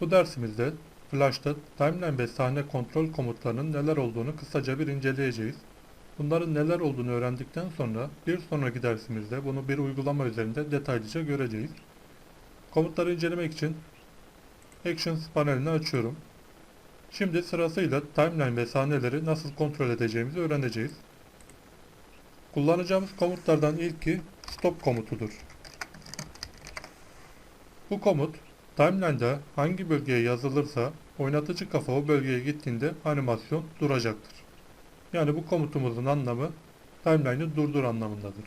Bu dersimizde Flash'ta timeline ve sahne kontrol komutlarının neler olduğunu kısaca bir inceleyeceğiz. Bunların neler olduğunu öğrendikten sonra bir sonraki dersimizde bunu bir uygulama üzerinde detaylıca göreceğiz. Komutları incelemek için Actions panelini açıyorum. Şimdi sırasıyla timeline ve sahneleri nasıl kontrol edeceğimizi öğreneceğiz. Kullanacağımız komutlardan ilki stop komutudur. Bu komut timeline'da hangi bölgeye yazılırsa oynatıcı kafa o bölgeye gittiğinde animasyon duracaktır. Yani bu komutumuzun anlamı timeline'ı durdur anlamındadır.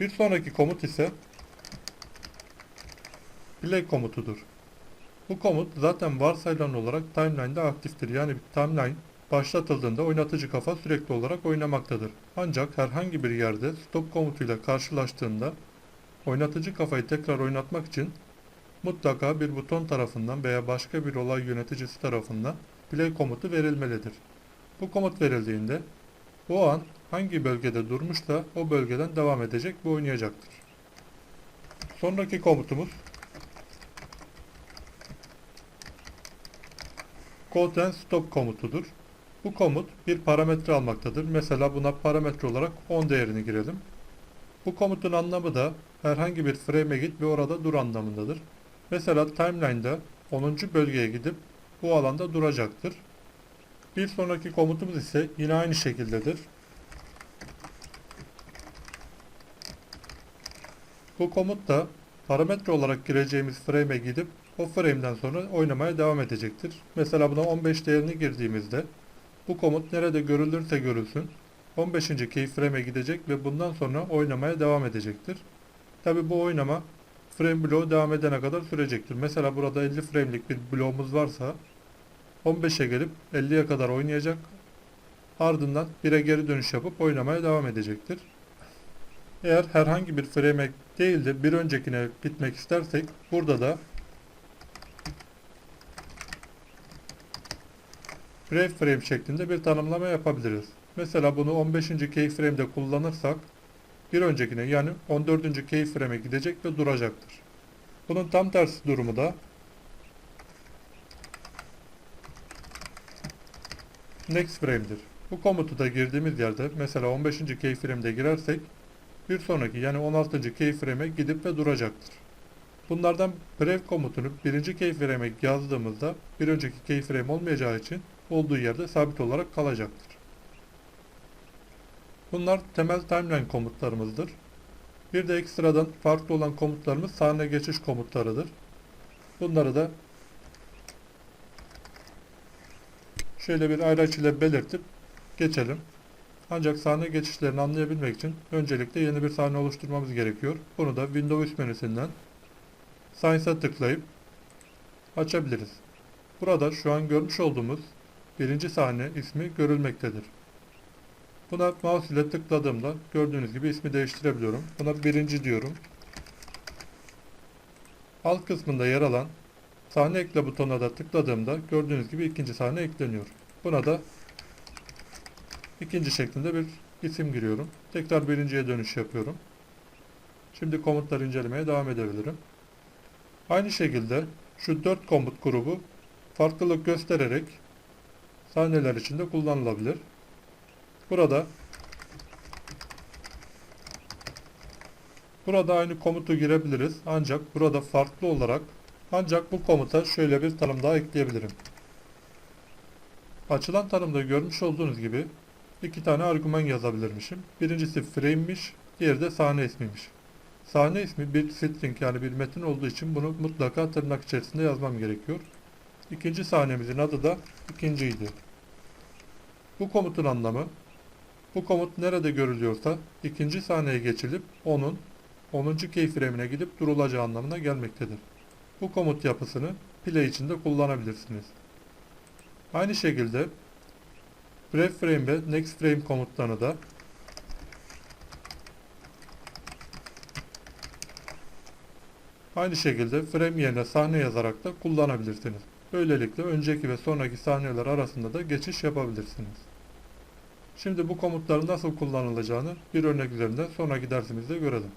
Bir sonraki komut ise play komutudur. Bu komut zaten varsayılan olarak timeline'da aktiftir. Yani timeline başlatıldığında oynatıcı kafa sürekli olarak oynamaktadır. Ancak herhangi bir yerde stop komutuyla karşılaştığında oynatıcı kafayı tekrar oynatmak için mutlaka bir buton tarafından veya başka bir olay yöneticisi tarafından play komutu verilmelidir. Bu komut verildiğinde o an hangi bölgede durmuşsa o bölgeden devam edecek ve oynayacaktır. Sonraki komutumuz Code and Stop komutudur. Bu komut bir parametre almaktadır. Mesela buna parametre olarak 10 değerini girelim. Bu komutun anlamı da herhangi bir frame'e git ve orada dur anlamındadır. Mesela timeline'da 10. bölgeye gidip bu alanda duracaktır. Bir sonraki komutumuz ise yine aynı şekildedir. Bu komut da parametre olarak gireceğimiz frame'e gidip o frame'den sonra oynamaya devam edecektir. Mesela buna 15 değerini girdiğimizde bu komut nerede görülürse görülsün 15. keyframe'e gidecek ve bundan sonra oynamaya devam edecektir. Tabi bu oynama frame bloğu devam edene kadar sürecektir. Mesela burada 50 frame'lik bir bloğumuz varsa 15'e gelip 50'ye kadar oynayacak. Ardından 1'e geri dönüş yapıp oynamaya devam edecektir. Eğer herhangi bir frame'e değil de bir öncekine gitmek istersek burada da Brave frame şeklinde bir tanımlama yapabiliriz. Mesela bunu 15. keyframe'de kullanırsak bir öncekine yani 14. keyframe'e gidecek ve duracaktır. Bunun tam tersi durumu da next frame'dir. Bu komutu da girdiğimiz yerde mesela 15. keyframe'de girersek bir sonraki yani 16. keyframe'e gidip ve duracaktır. Bunlardan brave komutunu birinci keyframe'e yazdığımızda bir önceki keyframe olmayacağı için olduğu yerde sabit olarak kalacaktır. Bunlar temel timeline komutlarımızdır. Bir de ekstradan farklı olan komutlarımız sahne geçiş komutlarıdır. Bunları da şöyle bir ayraç ile belirtip geçelim. Ancak sahne geçişlerini anlayabilmek için öncelikle yeni bir sahne oluşturmamız gerekiyor. Bunu da Windows menüsünden Science'a tıklayıp açabiliriz. Burada şu an görmüş olduğumuz birinci sahne ismi görülmektedir. Buna mouse ile tıkladığımda gördüğünüz gibi ismi değiştirebiliyorum. Buna birinci diyorum. Alt kısmında yer alan sahne ekle butonuna da tıkladığımda gördüğünüz gibi ikinci sahne ekleniyor. Buna da ikinci şeklinde bir isim giriyorum. Tekrar birinciye dönüş yapıyorum. Şimdi komutları incelemeye devam edebilirim. Aynı şekilde şu dört komut grubu farklılık göstererek sahneler içinde kullanılabilir. Burada Burada aynı komutu girebiliriz. Ancak burada farklı olarak ancak bu komuta şöyle bir tanım daha ekleyebilirim. Açılan tanımda görmüş olduğunuz gibi iki tane argüman yazabilirmişim. Birincisi frame'miş, diğeri de sahne ismiymiş. Sahne ismi bir string yani bir metin olduğu için bunu mutlaka tırnak içerisinde yazmam gerekiyor. İkinci sahnemizin adı da ikinciydi. Bu komutun anlamı bu komut nerede görülüyorsa ikinci sahneye geçilip onun 10. keyframe'ine gidip durulacağı anlamına gelmektedir. Bu komut yapısını play içinde kullanabilirsiniz. Aynı şekilde brave frame ve next frame komutlarını da aynı şekilde frame yerine sahne yazarak da kullanabilirsiniz. Böylelikle önceki ve sonraki sahneler arasında da geçiş yapabilirsiniz. Şimdi bu komutların nasıl kullanılacağını bir örnek üzerinde sonraki dersimizde görelim.